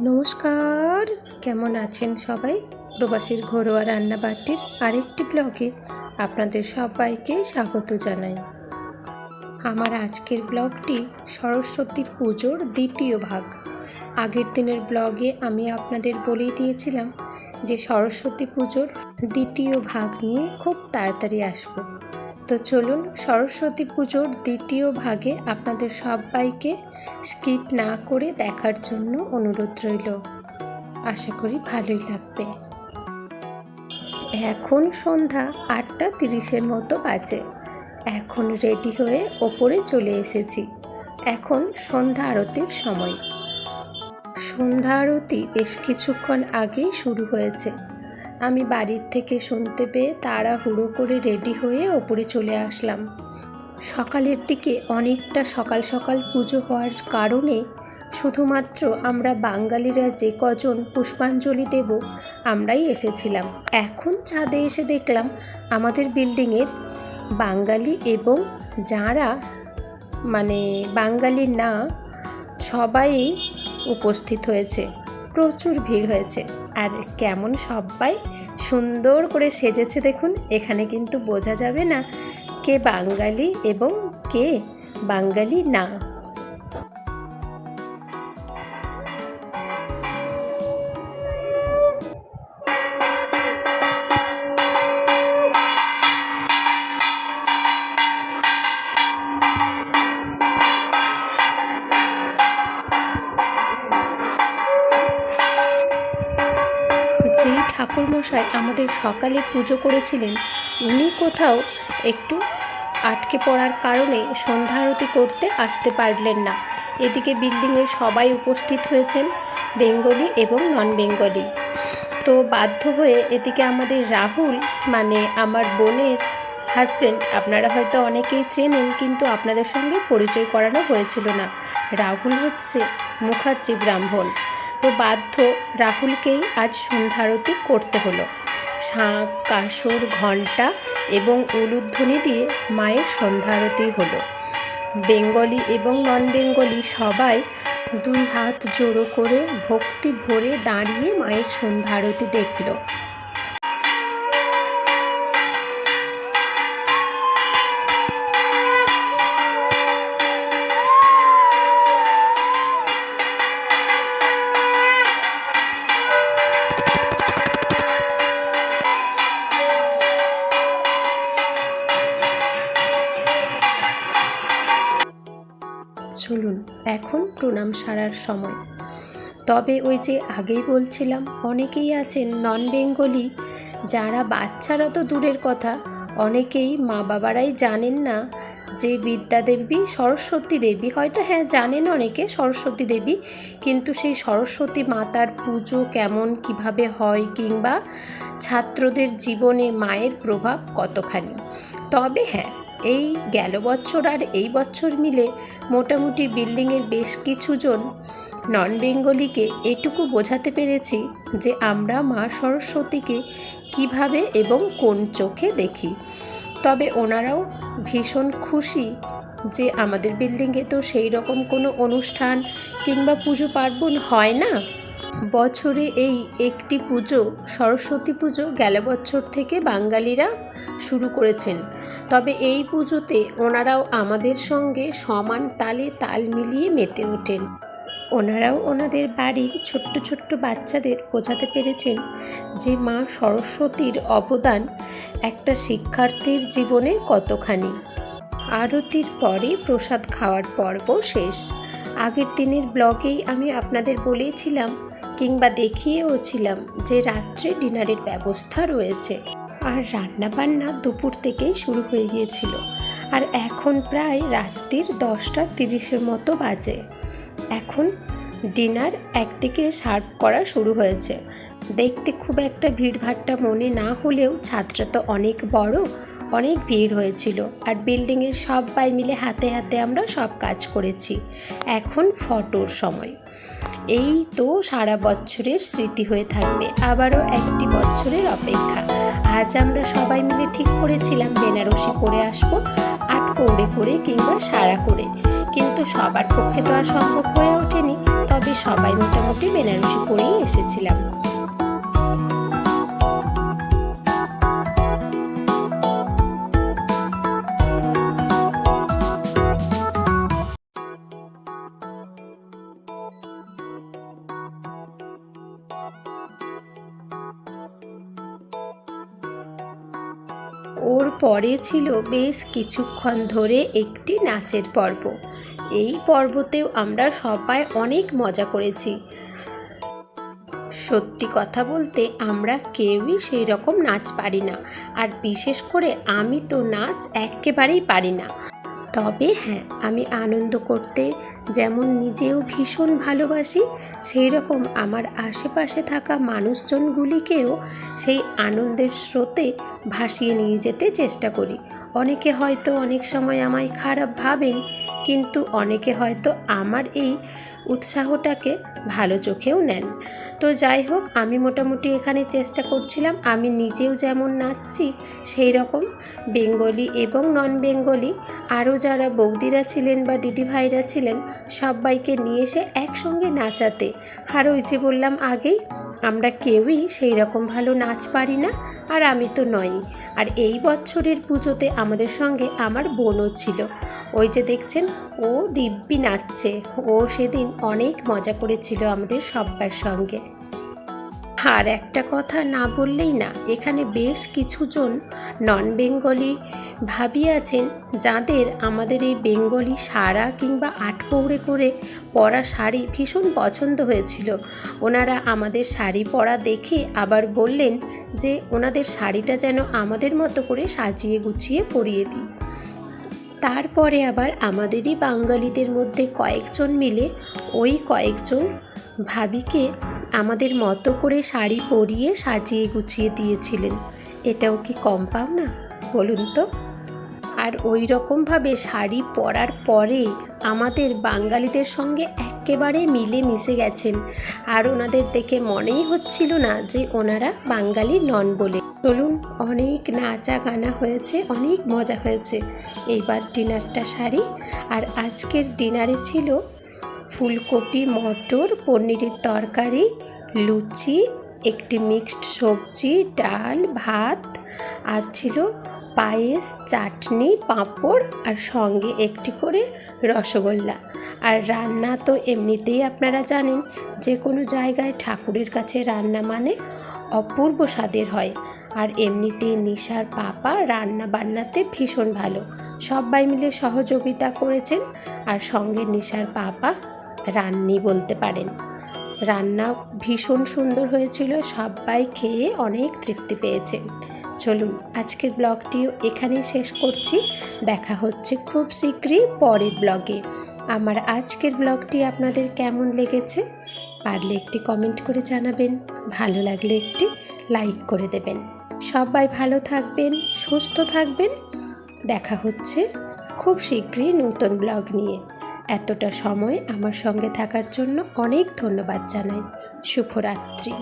নমস্কার। কেমন আছেন সবাই? প্রবাসীর ঘরোয়া রান্নাবাটির আরেকটি ব্লগে আপনাদের সবাইকে স্বাগত জানাই। আমার আজকের ব্লগটি সরস্বতী পুজোর দ্বিতীয় ভাগ। আগের দিনের ব্লগে আমি আপনাদের বলেই দিয়েছিলাম যে সরস্বতী পুজোর দ্বিতীয় ভাগ নিয়ে খুব তাড়াতাড়ি আসব। তো চলুন সরস্বতী পুজোর দ্বিতীয় ভাগে আপনাদের সবাইকে স্কিপ না করে দেখার জন্য অনুরোধ রইল। আশা করি ভালোই লাগবে। এখন সন্ধ্যা আটটা তিরিশের মতো বাজে। এখন রেডি হয়ে ওপরে চলে এসেছি। এখন সন্ধ্যা আরতির সময়। সন্ধ্যা আরতি বেশ কিছুক্ষণ আগেই শুরু হয়েছে। আমি বাড়ির থেকে শুনতে পেয়ে তাড়াহুড়ো করে রেডি হয়ে ওপরে চলে আসলাম। সকালের দিকে অনেকটা সকাল সকাল পুজো হওয়ার কারণে শুধুমাত্র আমরা বাঙালিরা যে কজন পুষ্পাঞ্জলি দেব, আমরাই এসেছিলাম। এখন ছাদে এসে দেখলাম আমাদের বিল্ডিংয়ের বাঙালি এবং যারা মানে বাঙালি না, সবাই উপস্থিত হয়েছে। প্রচুর ভিড় হয়েছে। আর কেমন সবাই সুন্দর করে সেজেছে দেখুন, এখানে কিন্তু বোঝা যাবে না কে বাঙালি এবং কে বাঙালি না। ঠাকুরমশাই আমাদের সকালে পুজো করেছিলেন, উনি কোথাও একটু আটকে পড়ার কারণে সন্ধ্যা আরতি করতে আসতে পারলেন না। এদিকে বিল্ডিংয়ে সবাই উপস্থিত হয়েছেন, বেঙ্গলি এবং নন বেঙ্গলি তো বাধ্য হয়ে এদিকে আমাদের রাহুল মানে আমার বোনের হাজব্যান্ড আপনারা হয়তো অনেকেই চেনেন, কিন্তু আপনাদের সঙ্গে পরিচয় করানো হয়েছিল না। রাহুল হচ্ছে মুখার্জি ব্রাহ্মণ। তো বাধ্য রাহুলকেই আজ সন্ধ্যারতি করতে হলো। শাঁখ, কাসর, ঘণ্টা এবং উলুধ্বনি দিয়ে মায়ের সন্ধ্যারতি হলো। বেঙ্গলি এবং নন বেঙ্গলি সবাই দুই হাত জোড়ো করে ভক্তি ভরে দাঁড়িয়ে মায়ের সন্ধ্যারতি দেখল। চলুন, এখন প্রণাম সারার সময়। তবে ওই যে আগেই বলছিলাম, অনেকেই আছেন নন বেঙ্গলি যারা বাচ্চারা তো দূরের কথা, অনেকেই মা বাবারাই জানেন না যে বিদ্যা দেবী সরস্বতী দেবী। হয়তো হ্যাঁ জানেন অনেকে সরস্বতী দেবী, কিন্তু সেই সরস্বতী মাতার পুজো কেমন, কীভাবে হয়, কিংবা ছাত্রদের জীবনে মায়ের প্রভাব কতখানি? তবে হ্যাঁ এই গেল বছর আর এই বছর মিলে মোটামুটি বিল্ডিংয়ের বেশ কিছুজন নন বেঙ্গলিকে এটুকু বোঝাতে পেরেছি যে আমরা মা সরস্বতীকে কীভাবে এবং কোন চোখে দেখি। তবে ওনারাও ভীষণ খুশি যে আমাদের বিল্ডিংয়ে তো সেই রকম কোনো অনুষ্ঠান কিংবা পুজো পার্বণ হয় না। বছরে এই একটি পুজো, সরস্বতী পুজো গেল বছর থেকে বাঙালিরা শুরু করেছেন। তবে এই পুজোতে ওনারাও আমাদের সঙ্গে সমান তালে তাল মিলিয়ে মেতে ওঠেন। ওনারাও ওনাদের বাড়ির ছোট্ট ছোট্ট বাচ্চাদের বোঝাতে পেরেছেন যে মা সরস্বতীর অবদান একটা শিক্ষার্থীর জীবনে কতখানি। আরতির পরে প্রসাদ খাওয়ার পর্ব শেষ। আগের দিনের ব্লগেই আমি আপনাদের বলেছিলাম কিংবা দেখিয়েও ছিলাম যে রাত্রে ডিনারের ব্যবস্থা রয়েছে। আর রান্নাবান্না দুপুর থেকেই শুরু হয়ে গিয়েছিল। আর এখন প্রায় রাত্রির দশটা তিরিশের মতো বাজে। এখন ডিনার একদিকে সার্ভ করা শুরু হয়েছে। দেখতে খুব একটা ভিড়ভাট্টা মনে না হলেও ছাদটা তো অনেক বড়, অনেক ভিড় হয়েছিল। আর বিল্ডিংয়ের সবাই মিলে হাতে হাতে আমরা সব কাজ করেছি। এখন ফটোর সময়। এই তো সারা বছরের স্মৃতি হয়ে থাকবে, আবারও একটি বছরের অপেক্ষা। আজ আমরা সবাই মিলে ঠিক করেছিলাম বেনারসি পরে আসব, আট কৌড়ে করে কিংবা সারা করে। কিন্তু সবার পক্ষে তো আর সম্ভব হয়ে ওঠেনি, তবে সবাই মোটামুটি বেনারসি পরেই এসেছিলাম। ওর পরে ছিল বেশ কিছুক্ষণ ধরে একটি নাচের পর্ব। এই পর্বতেও আমরা সবাই অনেক মজা করেছি। সত্যি কথা বলতে আমরা কেউই সেই রকম নাচ পারি না। আর বিশেষ করে আমি তো নাচ একেবারেই পারি না। তবে হ্যাঁ আমি আনন্দ করতে যেমন নিজেও ভীষণ ভালোবাসি সেই রকম আমার আশেপাশে থাকা মানুষজনগুলিকেও সেই আনন্দের স্রোতে ভাসিয়ে নিয়ে যেতে চেষ্টা করি। অনেকে হয়তো অনেক সময় আমায় খারাপ ভাবেন, কিন্তু অনেকে হয়তো আমার এই উৎসাহটাকে ভালো চোখেও নেন। তো যাই হোক, আমি মোটামুটি এখানে চেষ্টা করছিলাম, আমি নিজেও যেমন নাচছি সেই রকম বেঙ্গলি এবং নন বেঙ্গলি আরও যারা বৌদিরা ছিলেন বা দিদিভাইরা ছিলেন, সবাইকে নিয়ে এসে একসঙ্গে নাচাতে। আর ওই যে বললাম আগেই, আমরা কেউই সেই রকম ভালো নাচ পারি না, আর আমি তো নই। আর এই বছরের পুজোতে আমাদের সঙ্গে আমার বোনও ছিল। ওই যে দেখছেন, ও দিব্যি নাচছে। ও সেদিন অনেক মজা করেছিল আমাদের সব্বার সঙ্গে। আর একটা কথা না বললেই না, এখানে বেশ কিছুজন নন বেঙ্গলি ভাবি আছেন, যাদের আমাদের এই বেঙ্গলি সারা কিংবা আটপৌড়ে করে পরা শাড়ি ভীষণ পছন্দ হয়েছিল। ওনারা আমাদের শাড়ি পরা দেখে আবার বললেন যে, ওনাদের শাড়িটা যেন আমাদের মতো করে সাজিয়ে গুছিয়ে পরিয়ে দিই। তারপরে আবার আমাদেরই বাঙালিদের মধ্যে কয়েকজন মিলে ওই কয়েকজন ভাবিকে আমাদের মতো করে শাড়ি পরিয়ে সাজিয়ে গুছিয়ে দিয়েছিলেন। এটাও কি কম পাও না? বলুন তো। আর ওই রকমভাবে শাড়ি পরার পরে আমাদের বাঙালিদের সঙ্গে একেবারে মিলে মিশে গেছেন। আর ওনাদের দেখে মনেই হচ্ছিল না যে ওনারা বাঙালি নন বলে। চলুন, অনেক নাচা গানা হয়েছে, অনেক মজা হয়েছে। এইবার ডিনারটা সারি, আর আজকের ডিনারে ছিল ফুলকপি, মটর, পনিরের তরকারি, লুচি, একটি মিক্সড সবজি, ডাল, ভাত, আর ছিল পায়েস, চাটনি, পাঁপড়, আর সঙ্গে একটি করে রসগোল্লা। আর রান্না তো এমনিতেই আপনারা জানেন, যে কোনো জায়গায় ঠাকুরের কাছে রান্না মানে অপূর্ব স্বাদের হয়। আর এমনিতেই নিশার পাপা রান্না বান্নাতে ভীষণ ভালো। সবাই মিলে সহযোগিতা করেছেন আর সঙ্গে নিশার পাপা রান্নি বলতে পারেন। রান্না ভীষণ সুন্দর হয়েছিল সবাই খেয়ে অনেক তৃপ্তি পেয়েছেন। চলুন, আজকের ব্লগটিও এখানেই শেষ করছি। দেখা হচ্ছে খুব শীঘ্রই পরের ব্লগে। আমার আজকের ব্লগটি আপনাদের কেমন লেগেছে? পারলে একটি কমেন্ট করে জানাবেন। ভালো লাগলে একটি লাইক করে দেবেন। সবাই ভালো থাকবেন, সুস্থ থাকবেন। দেখা হচ্ছে খুব শীঘ্রই নতুন ব্লগ নিয়ে। এতটা সময় আমার সঙ্গে থাকার জন্য অনেক ধন্যবাদ জানাই। শুভরাত্রি।